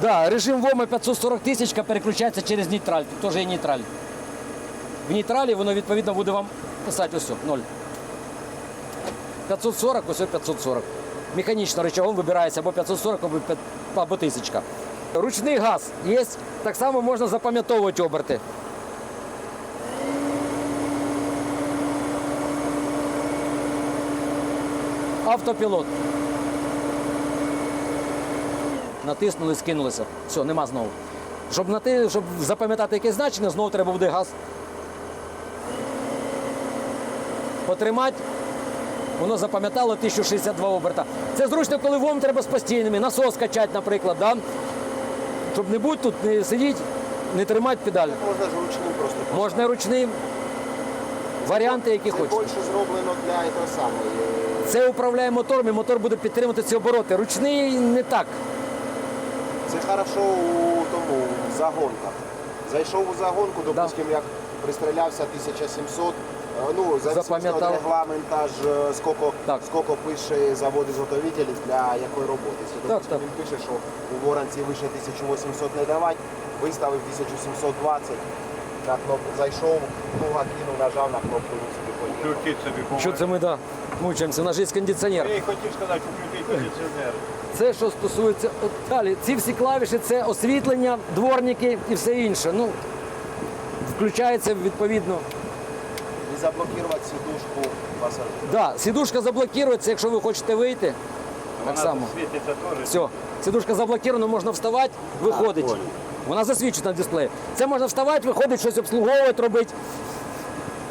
Да, режим ВОМа 540 тисяч переключається через нейтраль. Тут теж є нейтраль. В нейтралі воно відповідно буде вам писати ось 0. 540, ось 540. Механічно рычагом вибирається або 540, або, 5 або 1000. Ручний газ є, так само можна запам'ятовувати оберти. Автопілот. Натиснули, скинулися. Все, нема знову. Щоб, нати, щоб запам'ятати якесь значення, знову треба буде газ. Потримати. Воно запам'ятало 1062 оберта. Це зручно, коли вам треба з постійними, насос качати, наприклад. Да? Щоб не бути тут, не сидіти, не тримати педаль. Можна ж ручним просто. Можна ручним. Варіанти, які Це хочете. більше зроблено для того самого. Це управляє мотором, і мотор буде підтримувати ці обороти. Ручний не так. Це хорошо у тому в загонках. Зайшов у загонку, допустим, як пристрілявся 1700. е, Ну, зависимо Запам'ятав. від регламента ж, е, скільки, Так. скільки пише завод-ізготовитель для якої роботи. Якщо, Так. Він пише, що у воронці вище 1800 не давати, виставив 1720, на кнопку зайшов, нога кинув, нажав на кнопку і собі поїхав. Крутить собі Що це ми да, мучаємося? У нас є кондиціонер. Я й хотів сказати, що кондиціонер. Це що стосується от далі. Ці всі клавіші це освітлення, дворники і все інше. Ну, включається відповідно. І заблокувати сідушку пасажира. Да, сідушка заблокується, якщо ви хочете вийти. Так Вона само. світиться теж. Все, сідушка заблокована, можна вставати, виходить. Вона засвідчена на дисплеї. Це можна вставати, виходить, щось обслуговувати, робити.